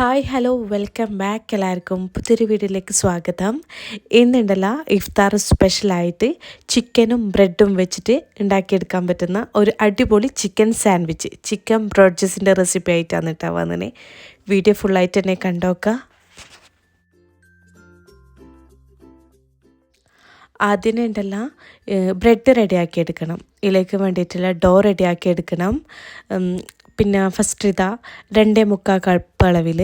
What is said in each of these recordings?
Hi hello welcome back എല്ലാവർക്കും പുതിയൊരു വീഡിയോയിലേക്ക് സ്വാഗതം. ഇന്നുണ്ടല്ലോ ഇഫ്താർ സ്പെഷ്യലായിട്ട് ചിക്കനും ബ്രെഡും വെച്ചിട്ട് ഉണ്ടാക്കിയെടുക്കാൻ പറ്റുന്ന ഒരു അടിപൊളി ചിക്കൻ സാൻഡ്വിച്ച്. ചിക്കൻ ബ്രോഡ്ജസിന്റെ റെസിപ്പി ആയിട്ടാണ് കേട്ടോ വന്നിനെ വീഡിയോ ഫുള്ളായിട്ട് തന്നെ കണ്ടോക്കാം. ആദ്യം ഉണ്ടല്ലോ ബ്രെഡ് റെഡിയാക്കി എടുക്കണം ഇതിലേക്ക് വേണ്ടിയിട്ടുള്ള ഡോ റെഡിയാക്കി എടുക്കണം പിന്നെ ഫസ്റ്റ് ഇതാ രണ്ടേ മുക്കാൽ കപ്പ് അളവിൽ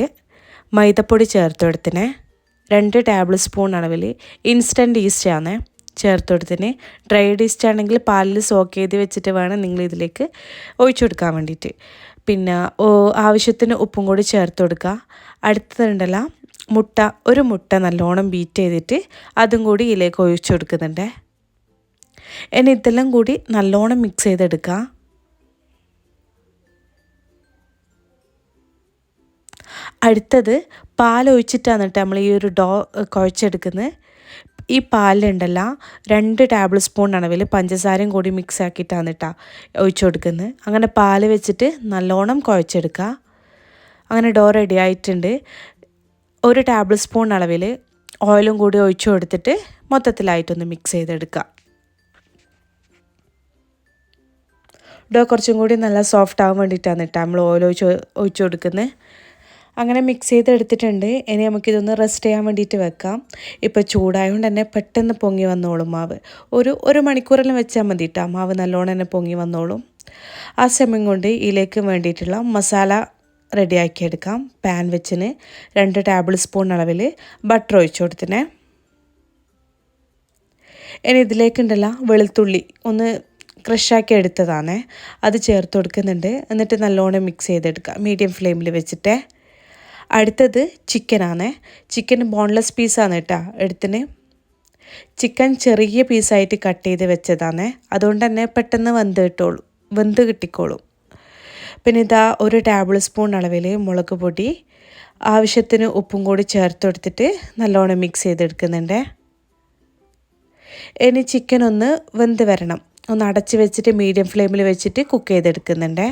മൈദപ്പൊടി ചേർത്ത് കൊടുത്തിനെ. രണ്ട് ടേബിൾ സ്പൂൺ അളവിൽ ഇൻസ്റ്റന്റ് ഈസ്റ്റ് ആണ് ചേർത്ത് കൊടുത്തിന്. ഡ്രൈഡ് ഈസ്റ്റ് ആണെങ്കിൽ പാലിൽ സോക്ക് ചെയ്ത് വെച്ചിട്ട് വേണം നിങ്ങൾ ഇതിലേക്ക് ഒഴിച്ചു കൊടുക്കാൻ വേണ്ടിയിട്ട്. പിന്നെ ആവശ്യത്തിന് ഉപ്പും കൂടി ചേർത്ത് കൊടുക്കുക. അടുത്തതുണ്ടല്ല മുട്ട ഒരു മുട്ട നല്ലോണം ബീറ്റ് ചെയ്തിട്ട് അതും കൂടി ഇതിലേക്ക് ഒഴിച്ചു കൊടുക്കുന്നുണ്ട്. ഇനി ഇതെല്ലാം കൂടി നല്ലോണം മിക്സ് ചെയ്തെടുക്കുക. അടുത്തത് പാലൊഴിച്ചിട്ടാണ് കേട്ടോ നമ്മൾ ഈ ഒരു ഡോ കുഴച്ചെടുക്കുന്നത്. ഈ പാലുണ്ടല്ല രണ്ട് ടേബിൾ സ്പൂൺ അളവിൽ പഞ്ചസാരയും കൂടി മിക്സ് ആക്കിയിട്ടാണ് കേട്ടോ ഒഴിച്ചു കൊടുക്കുന്നത്. അങ്ങനെ പാൽ വെച്ചിട്ട് നല്ലോണം കുഴച്ചെടുക്കുക. അങ്ങനെ ഡോ റെഡി ആയിട്ടുണ്ട്. ഒരു ടേബിൾ സ്പൂൺ അളവിൽ ഓയിലും കൂടി ഒഴിച്ചു കൊടുത്തിട്ട് മൊത്തത്തിലായിട്ടൊന്ന് മിക്സ് ചെയ്തെടുക്കുക. ഡോ കുറച്ചും കൂടി നല്ല സോഫ്റ്റ് ആവാൻ വേണ്ടിയിട്ടാണ് കേട്ടോ നമ്മൾ ഓയിൽ ഒഴിച്ച് ഒഴിച്ചു കൊടുക്കുന്നത്. അങ്ങനെ മിക്സ് ചെയ്തെടുത്തിട്ടുണ്ട്. ഇനി നമുക്കിതൊന്ന് റെസ്റ്റ് ചെയ്യാൻ വേണ്ടിയിട്ട് വെക്കാം. ഇപ്പോൾ ചൂടായതുകൊണ്ട് തന്നെ പെട്ടെന്ന് പൊങ്ങി വന്നോളും മാവ്. ഒരു ഒരു മണിക്കൂറെല്ലാം വെച്ചാൽ മതി കേട്ടോ മാവ് നല്ലോണം തന്നെ പൊങ്ങി വന്നോളും. ആ സമയം കൊണ്ട് ഇതിലേക്ക് വേണ്ടിയിട്ടുള്ള മസാല റെഡിയാക്കി എടുക്കാം. പാൻ വെച്ചിന് രണ്ട് ടേബിൾ സ്പൂൺ അളവിൽ ബട്ടർ ഒഴിച്ചു കൊടുത്തിനെ. ഇനി ഇതിലേക്കുണ്ടല്ല വെളുത്തുള്ളി. ഒന്ന് ക്രഷാക്കി എടുത്തതാണേ. അത് ചേർത്ത് കൊടുക്കുന്നുണ്ട്. എന്നിട്ട് നല്ലോണം മിക്സ് ചെയ്തെടുക്കുക മീഡിയം ഫ്ലെയിമിൽ വെച്ചിട്ട്. അടുത്തത് ചിക്കനാണ്. ചിക്കൻ ബോൺലെസ് പീസാണ് കേട്ടോ എടുത്തിന്. ചിക്കൻ ചെറിയ പീസായിട്ട് കട്ട് ചെയ്ത് വെച്ചതാണ്. അതുകൊണ്ട് തന്നെ പെട്ടെന്ന് വെന്ത് കിട്ടുള്ളൂ വെന്ത് കിട്ടിക്കോളും. പിന്നെ ഇതാ ഒരു ടേബിൾ സ്പൂൺ അളവിൽ മുളക് പൊടി ആവശ്യത്തിന് ഉപ്പും കൂടി ചേർത്ത് കൊടുത്തിട്ട് നല്ലോണം മിക്സ് ചെയ്തെടുക്കുന്നുണ്ട്. ഇനി ചിക്കൻ ഒന്ന് വെന്ത് വരണം. ഒന്ന് അടച്ച് വെച്ചിട്ട് മീഡിയം ഫ്ലെയിമിൽ വെച്ചിട്ട് കുക്ക് ചെയ്തെടുക്കുന്നുണ്ട്.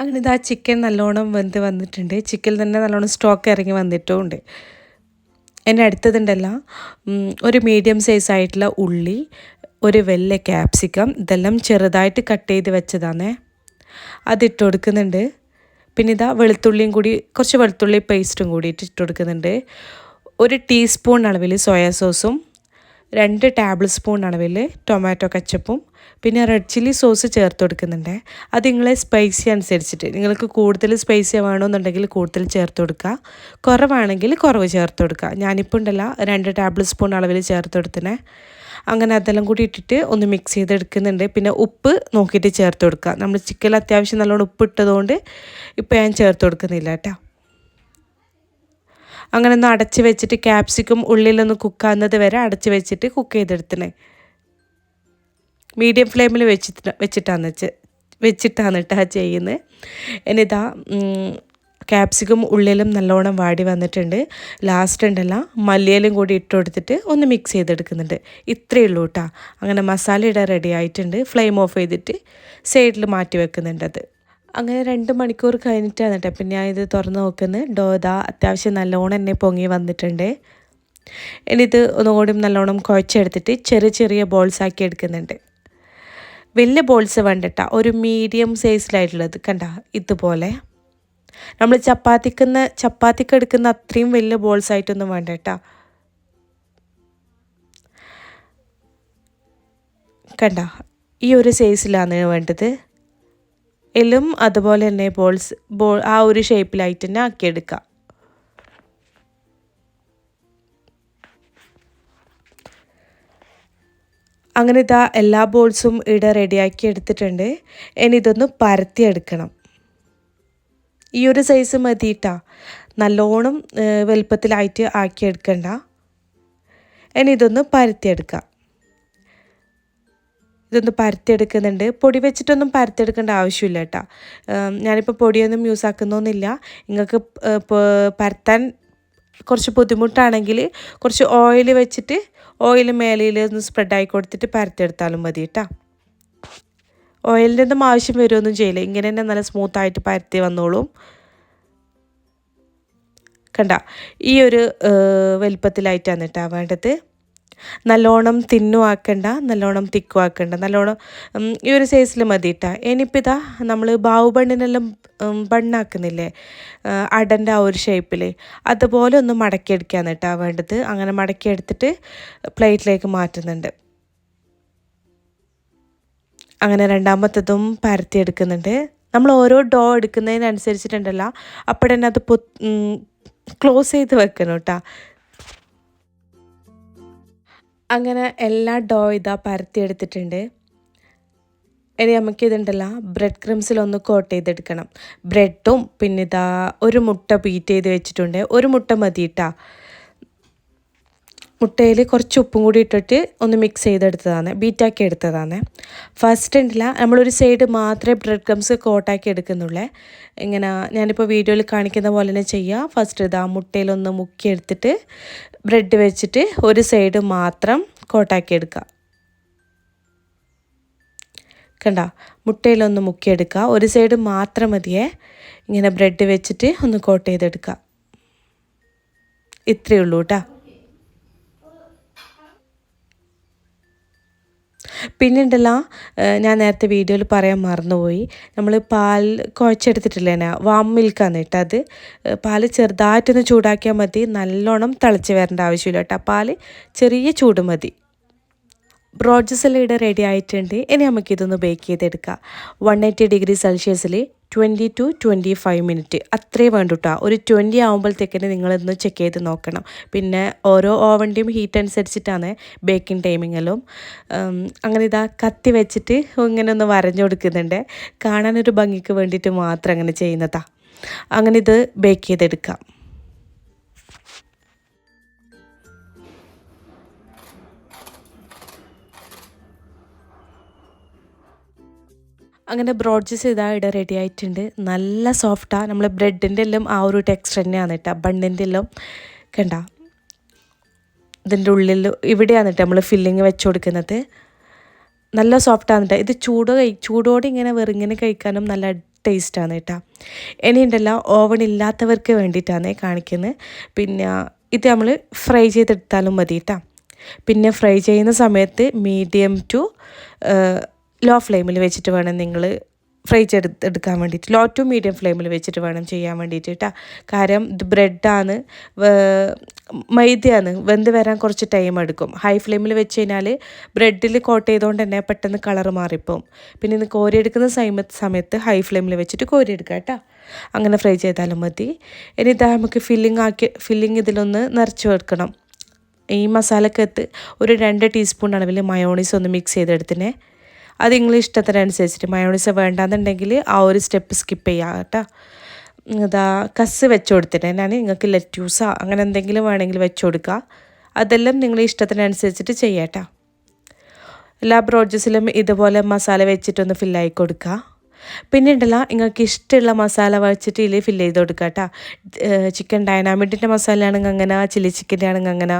അങ്ങനെ ഇതാ ചിക്കൻ നല്ലോണം വെന്ത് വന്നിട്ടുണ്ട്. ചിക്കൻ തന്നെ നല്ലോണം സ്റ്റോക്ക് ഇറങ്ങി വന്നിട്ടുമുണ്ട്. എന്റെ അടുത്തതുണ്ടല്ല ഒരു മീഡിയം സൈസ് ആയിട്ടുള്ള ഉള്ളി ഒരു വെല്ല ക്യാപ്സിക്കം ഇതെല്ലാം ചെറുതായിട്ട് കട്ട് ചെയ്ത് വെച്ചതാണേ. അതിട്ട് കൊടുക്കുന്നുണ്ട്. പിന്നെ ഇതാ വെളുത്തുള്ളിയും കൂടി കുറച്ച് വെളുത്തുള്ളി പേസ്റ്റും കൂടി ഇട്ട് കൊടുക്കുന്നുണ്ട്. ഒരു ടീസ്പൂൺ അളവിൽ സോയാ സോസും രണ്ട് ടേബിൾ സ്പൂൺ അളവിൽ ടൊമാറ്റോ കച്ചപ്പും പിന്നെ റെഡ് ചില്ലി സോസ് ചേർത്ത് കൊടുക്കുന്നുണ്ട്. അത് നിങ്ങളെ സ്പൈസി അനുസരിച്ചിട്ട്. നിങ്ങൾക്ക് കൂടുതൽ സ്പൈസി വേണമെന്നുണ്ടെങ്കിൽ കൂടുതൽ ചേർത്ത് കൊടുക്കുക. കുറവാണെങ്കിൽ കുറവ് ചേർത്ത് കൊടുക്കുക. ഞാനിപ്പോൾ ഉണ്ടല്ല രണ്ട് ടേബിൾ സ്പൂൺ അളവിൽ ചേർത്ത് കൊടുത്തിനെ. അങ്ങനെ അതെല്ലാം കൂടി ഇട്ടിട്ട് ഒന്ന് മിക്സ് ചെയ്തെടുക്കുന്നുണ്ട്. പിന്നെ ഉപ്പ് നോക്കിയിട്ട് ചേർത്ത് കൊടുക്കുക. നമ്മൾ ചിക്കനിൽ അത്യാവശ്യം നല്ലോണം ഉപ്പ് ഇട്ടതുകൊണ്ട് ഇപ്പോൾ ഞാൻ ചേർത്ത് കൊടുക്കുന്നില്ല കേട്ടോ. അങ്ങനെ ഒന്ന് അടച്ച് വെച്ചിട്ട് ക്യാപ്സിക്കും ഉള്ളിലൊന്ന് കുക്കാവുന്നത് വരെ അടച്ച് വെച്ചിട്ട് കുക്ക് ചെയ്തെടുത്തണേ മീഡിയം ഫ്ലെയിമിൽ വെച്ചിട്ട് വെച്ചിട്ടാണ് വെച്ചിട്ടാണ് കേട്ടോ ചെയ്യുന്നത് എന്നിതാ ക്യാപ്സിക്കും ഉള്ളിലും നല്ലോണം വാടി വന്നിട്ടുണ്ട്. ലാസ്റ്റ് ഉണ്ടല്ല മല്ലിയിലും കൂടി ഇട്ട് കൊടുത്തിട്ട് ഒന്ന് മിക്സ് ചെയ്തെടുക്കുന്നുണ്ട്. ഇത്രയേ ഉള്ളൂ കേട്ടോ അങ്ങനെ മസാല ഇടാൻ റെഡി ആയിട്ടുണ്ട്. ഫ്ലെയിം ഓഫ് ചെയ്തിട്ട് സൈഡിൽ മാറ്റി വെക്കുന്നുണ്ട് അത്. അങ്ങനെ രണ്ട് മണിക്കൂർ കഴിഞ്ഞിട്ടാണ് കേട്ടോ പിന്നെ ഞാൻ ഇത് തുറന്ന് നോക്കുന്നത് ഡോദ അത്യാവശ്യം നല്ലോണം എന്നെ പൊങ്ങി വന്നിട്ടുണ്ട്. ഇനി ഇത് ഒന്നുകൂടി നല്ലോണം കുഴച്ചെടുത്തിട്ട് ചെറിയ ചെറിയ ബോൾസ് ആക്കി എടുക്കുന്നുണ്ട്. വലിയ ബോൾസ് വേണ്ടട്ട. ഒരു മീഡിയം സൈസിലായിട്ടുള്ളത് കണ്ട? ഇതുപോലെ. നമ്മൾ ചപ്പാത്തിക്കുന്ന ചപ്പാത്തിക്ക് എടുക്കുന്ന അത്രയും വലിയ ബോൾസ് ആയിട്ടൊന്നും വേണ്ട കേട്ടോ കണ്ട? ഈ ഒരു സൈസിലാണ് വേണ്ടത്. എല്ലും അതുപോലെ തന്നെ ബോൾസ് ബോൾ ആ ഒരു ഷേപ്പിലായിട്ട് തന്നെ ആക്കിയെടുക്കുക അങ്ങനെ ഇതാ എല്ലാ ബോൾസും ഇവിടെ റെഡിയാക്കി എടുത്തിട്ടുണ്ട്. ഇനി ഇതൊന്ന് പരത്തിയെടുക്കണം ഈ ഒരു സൈസ് മതിയിട്ടാ നല്ലോണം വലുപ്പത്തിലായിട്ട് ആക്കിയെടുക്കണ്ട ഇനി ഇതൊന്ന് പരത്തിയെടുക്കാം ഇതൊന്ന് പരത്തിയെടുക്കുന്നുണ്ട് പൊടി വെച്ചിട്ടൊന്നും പരത്തിയെടുക്കേണ്ട ആവശ്യമില്ല കേട്ടോ. ഞാനിപ്പോൾ പൊടിയൊന്നും യൂസ് ആക്കുന്നൊന്നുമില്ല. നിങ്ങൾക്ക് പരത്താൻ കുറച്ച് ബുദ്ധിമുട്ടാണെങ്കിൽ കുറച്ച് ഓയിൽ വെച്ചിട്ട് ഓയിൽ മേലയിൽ ഒന്ന് സ്പ്രെഡായി കൊടുത്തിട്ട് പരത്തിയെടുത്താലും മതി കേട്ടോ ഓയിലിന്റെ ഒന്നും ആവശ്യം വരുമൊന്നും ചെയ്യില്ല. ഇങ്ങനെ തന്നെ നല്ല സ്മൂത്തായിട്ട് പരത്തി വന്നോളും. കണ്ട ഈ ഒരു വലിപ്പത്തിലായിട്ടാണ് കേട്ടോ വേണ്ടത്. നല്ലോണം തിന്നു ആക്കണ്ട നല്ലോണം തിക്കു ആക്കണ്ട. നല്ലോണം ഈ ഒരു സൈസിൽ മതി കേട്ടോ ഇനിയിപ്പോൾ ഇതാ നമ്മൾ ബാവുബണ്ണിനെല്ലാം ബണ്ണാക്കുന്നില്ലേ? അടന്റെ ആ ഒരു ഷേപ്പിൽ അതുപോലെ ഒന്ന് മടക്കിയെടുക്കാന്ന് കേട്ടോ വേണ്ടത്. അങ്ങനെ മടക്കിയെടുത്തിട്ട് പ്ലേറ്റിലേക്ക് മാറ്റുന്നുണ്ട്. അങ്ങനെ രണ്ടാമത്തതും പരത്തിയെടുക്കുന്നുണ്ട്. നമ്മൾ ഓരോ ഡോ എടുക്കുന്നതിനനുസരിച്ചിട്ടുണ്ടല്ലോ. അപ്പോൾ തന്നെ അത് ക്ലോസ് ചെയ്ത് വെക്കണം കേട്ടോ അങ്ങനെ എല്ലാ ഡോ ഇതാ പരത്തിയെടുത്തിട്ടുണ്ട് ഇനി നമുക്ക് ഇതുണ്ടല്ലോ ബ്രെഡ് ക്രിംസിലൊന്ന് കോട്ട് ചെയ്തെടുക്കണം. ബ്രെഡും പിന്നെ ഇതാ ഒരു മുട്ട ബീറ്റ് ചെയ്ത് വെച്ചിട്ടുണ്ട്. ഒരു മുട്ട മതി കേട്ടോ മുട്ടയിൽ കുറച്ച് ഉപ്പും കൂടി ഇട്ടിട്ട് ഒന്ന് മിക്സ് ചെയ്തെടുത്തതാണ് ബീറ്റാക്കി എടുത്തതാണ്. ഫസ്റ്റ് ഉണ്ടില്ല നമ്മളൊരു സൈഡ് മാത്രമേ ബ്രെഡ് ക്രംസ് കോട്ടാക്കി എടുക്കുന്നുള്ളേ. ഇങ്ങനെ ഞാനിപ്പോൾ വീഡിയോയിൽ കാണിക്കുന്ന പോലെ തന്നെ ചെയ്യുക ഫസ്റ്റ് ഇതാ മുട്ടയിലൊന്ന് മുക്കിയെടുത്തിട്ട് ബ്രെഡ് വെച്ചിട്ട് ഒരു സൈഡ് മാത്രം കോട്ടാക്കി എടുക്കുക. കണ്ട? മുട്ടയിലൊന്ന് മുക്കിയെടുക്കുക ഒരു സൈഡ് മാത്രം മതിയേ. ഇങ്ങനെ ബ്രെഡ് വെച്ചിട്ട് ഒന്ന് കോട്ട് ചെയ്തെടുക്കുക. ഇത്രയേ ഉള്ളൂ കേട്ടോ പിന്നെ ഞാൻ നേരത്തെ വീഡിയോയിൽ പറയാൻ മറന്നുപോയി. നമ്മൾ പാൽ കുഴച്ചെടുത്തിട്ടില്ലേ വാം മിൽക്കാണ് കേട്ടോ അത്. പാൽ ചെറുതായിട്ടൊന്ന് ചൂടാക്കിയാൽ മതി. നല്ലോണം തിളച്ച് വരേണ്ട ആവശ്യമില്ല കേട്ടോ. പാൽ ചെറിയ ചൂട് മതി. ബ്രോഡ്ജസ് എല്ലാം ഇവിടെ റെഡി ആയിട്ടുണ്ട്. ഇനി നമുക്കിതൊന്ന് ബേക്ക് ചെയ്തെടുക്കാം. One eighty degree സെൽഷ്യസിൽ twenty two twenty five minute അത്രേ വേണ്ടു കേട്ടോ ഒരു ട്വന്റി ആകുമ്പോഴത്തേക്കിന് നിങ്ങളൊന്ന് ചെക്ക് ചെയ്ത് നോക്കണം. പിന്നെ ഓരോ ഓവന്റെയും ഹീറ്റ് അനുസരിച്ചിട്ടാണ് ബേക്കിംഗ് ടൈമിങ്ങെല്ലാം അങ്ങനെ ഇതാ കത്തി വെച്ചിട്ട് ഇങ്ങനെ ഒന്ന് വരഞ്ഞു കൊടുക്കുന്നുണ്ട്. കാണാനൊരു ഭംഗിക്ക് വേണ്ടിയിട്ട് മാത്രം അങ്ങനെ ചെയ്യുന്നതാ. അങ്ങനെ ഇത് ബേക്ക് ചെയ്തെടുക്കാം. അങ്ങനെ ബ്രോഡ്ജസ് ഇതാ ഇവിടെ റെഡി ആയിട്ടുണ്ട്. നല്ല സോഫ്റ്റാണ് നമ്മൾ ബ്രെഡിന്റെ എല്ലാം ആ ഒരു ടെക്സ്ചർ തന്നെയാണ് കേട്ടോ. ബണ്ണിന്റെ എല്ലാം. കണ്ട? ഇതിന്റെ ഉള്ളിൽ ഇവിടെയാണ് കേട്ടോ നമ്മൾ ഫില്ലിങ് വെച്ച് കൊടുക്കുന്നത്. നല്ല സോഫ്റ്റാണ് കേട്ടോ. ഇത് ചൂട് കഴി ചൂടോടെ ഇങ്ങനെ വെറുങ്ങനെ കഴിക്കാനും നല്ല ടേസ്റ്റാണ് കേട്ടോ. ഇനി ഉണ്ടല്ലോ ഓവൺ ഇല്ലാത്തവർക്ക് വേണ്ടിയിട്ടാണ് കാണിക്കുന്നത് പിന്നെ ഇത് നമ്മൾ ഫ്രൈ ചെയ്തെടുത്താലും മതി കേട്ടോ. പിന്നെ ഫ്രൈ ചെയ്യുന്ന സമയത്ത് മീഡിയം ടു ലോ ഫ്ലെയിമിൽ വെച്ചിട്ട് വേണം നിങ്ങൾ ഫ്രൈ ചെയ്തെടുക്കാൻ വേണ്ടിയിട്ട്. ലോ ടു മീഡിയം ഫ്ലെയിമിൽ വെച്ചിട്ട് വേണം ചെയ്യാൻ വേണ്ടിയിട്ട് കേട്ടോ കാരണം ഇത് ബ്രെഡാണ് മൈദയാണ് വെന്ത് വരാൻ കുറച്ച് ടൈം എടുക്കും. ഹൈ ഫ്ലെയിമിൽ വെച്ച് കഴിഞ്ഞാൽ ബ്രെഡിൽ കോട്ട് ചെയ്തുകൊണ്ട് തന്നെ പെട്ടെന്ന് കളർ മാറിപ്പോവും. പിന്നെ ഇത് കോരിയെടുക്കുന്ന സമയ സമയത്ത് ഹൈ ഫ്ലെയിമിൽ വെച്ചിട്ട് കോരിയെടുക്കുക കേട്ടോ അങ്ങനെ ഫ്രൈ ചെയ്താലും മതി. ഇനി ഇതാ നമുക്ക് ഫില്ലിംഗ് ആക്കി ഫില്ലിംഗ് ഇതിലൊന്ന് നിറച്ച് വെക്കണം. ഈ മസാലക്കകത്ത് ഒരു രണ്ട് ടീസ്പൂൺ അളവിൽ മയോണീസ് ഒന്ന് മിക്സ് ചെയ്തെടുത്തിനെ. അത് നിങ്ങൾ ഇഷ്ടത്തിനനുസരിച്ചിട്ട് മയോണൈസ് വേണ്ടാന്നുണ്ടെങ്കിൽ ആ ഒരു സ്റ്റെപ്പ് സ്കിപ്പ് ചെയ്യാം കേട്ടോ. ഇതാ കസ് വെച്ച് കൊടുത്തിട്ട് ഞാൻ നിങ്ങൾക്ക് ലെറ്റ്യൂസാ അങ്ങനെ എന്തെങ്കിലും വേണമെങ്കിൽ വെച്ച് കൊടുക്കുക. അതെല്ലാം നിങ്ങൾ ഇഷ്ടത്തിനനുസരിച്ചിട്ട് ചെയ്യാട്ടോ എല്ലാ ബ്രോഡ്ജസിലും ഇതുപോലെ മസാല വെച്ചിട്ടൊന്ന് ഫില്ലായി കൊടുക്കുക. പിന്നെ ഉണ്ടല്ല നിങ്ങൾക്ക് ഇഷ്ടമുള്ള മസാല വെച്ചിട്ട് ഇതിൽ ഫില്ല് ചെയ്ത് കൊടുക്കുക കേട്ടോ. ചിക്കൻ ഡൈനാമിറ്റിന്റെ മസാല ആണെങ്കിൽ അങ്ങനെ ചില്ലി ചിക്കന്റെ ആണെങ്കിൽ അങ്ങനെ.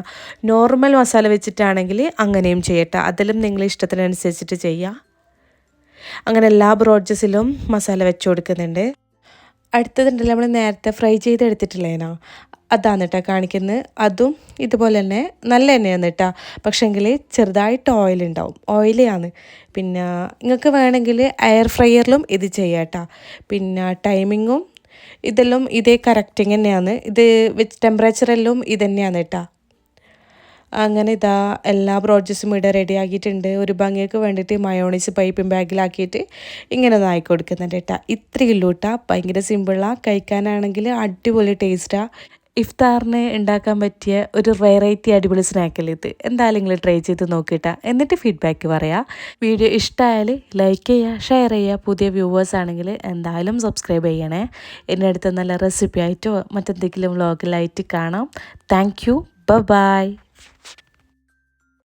നോർമൽ മസാല വെച്ചിട്ടാണെങ്കിൽ അങ്ങനെയും ചെയ്യട്ടെ അതിലും നിങ്ങൾ ഇഷ്ടത്തിനനുസരിച്ചിട്ട് ചെയ്യുക അങ്ങനെ എല്ലാ ബ്രോഡ്ജസിലും മസാല വെച്ച് കൊടുക്കുന്നുണ്ട്. അടുത്തതുണ്ടല്ലോ നമ്മൾ നേരത്തെ ഫ്രൈ ചെയ്തെടുത്തിട്ടില്ലേനാ അതാണ് കേട്ടോ കാണിക്കുന്നത്. അതും ഇതുപോലെ തന്നെ നല്ല എണ്ണയാണ് കേട്ടോ പക്ഷേങ്കിൽ ചെറുതായിട്ട് ഓയിൽ ഉണ്ടാവും. ഓയിലാണ് പിന്നെ നിങ്ങൾക്ക് വേണമെങ്കിൽ എയർ ഫ്രയറിലും ഇത് ചെയ്യാം പിന്നെ ടൈമിങ്ങും ഇതെല്ലാം ഇതേ കറക്റ്റിങ് തന്നെയാണ് ഇത് വിത്ത് ടെമ്പറേച്ചറെല്ലാം ഇത് തന്നെയാണ് കേട്ടോ അങ്ങനെ ഇതാ എല്ലാ ബ്രോഡ്ജസും ഇവിടെ റെഡി ആക്കിയിട്ടുണ്ട്. ഒരു ഭംഗിയൊക്കെ വേണ്ടിയിട്ട് മയോണൈസ് പൈപ്പിംഗ് ബാഗിലാക്കിയിട്ട് ഇങ്ങനെ ആയി കൊടുക്കുന്നുണ്ട് കേട്ടോ. ഇത്രയുള്ളൂ കേട്ടോ. ഭയങ്കര സിമ്പിളാണ് കഴിക്കാനാണെങ്കിൽ അടിപൊളി ടേസ്റ്റാണ് ഇഫ്താറിന് ഉണ്ടാക്കാൻ പറ്റിയ ഒരു വെറൈറ്റി അടിപൊളി സ്നാക്കല്ലേ ഇത്. എന്തായാലും നിങ്ങൾ ട്രൈ ചെയ്ത് നോക്കിയിട്ട എന്നിട്ട് ഫീഡ്ബാക്ക് പറയാം. വീഡിയോ ഇഷ്ടമായാൽ ലൈക്ക് ചെയ്യുക ഷെയർ ചെയ്യുക. പുതിയ വ്യൂവേഴ്സ് ആണെങ്കിൽ എന്തായാലും സബ്സ്ക്രൈബ് ചെയ്യണേ. എന്റെ അടുത്ത നല്ല റെസിപ്പി ആയിട്ടോ മറ്റെന്തെങ്കിലും വ്ളോഗിലായിട്ട് കാണാം. Thank you by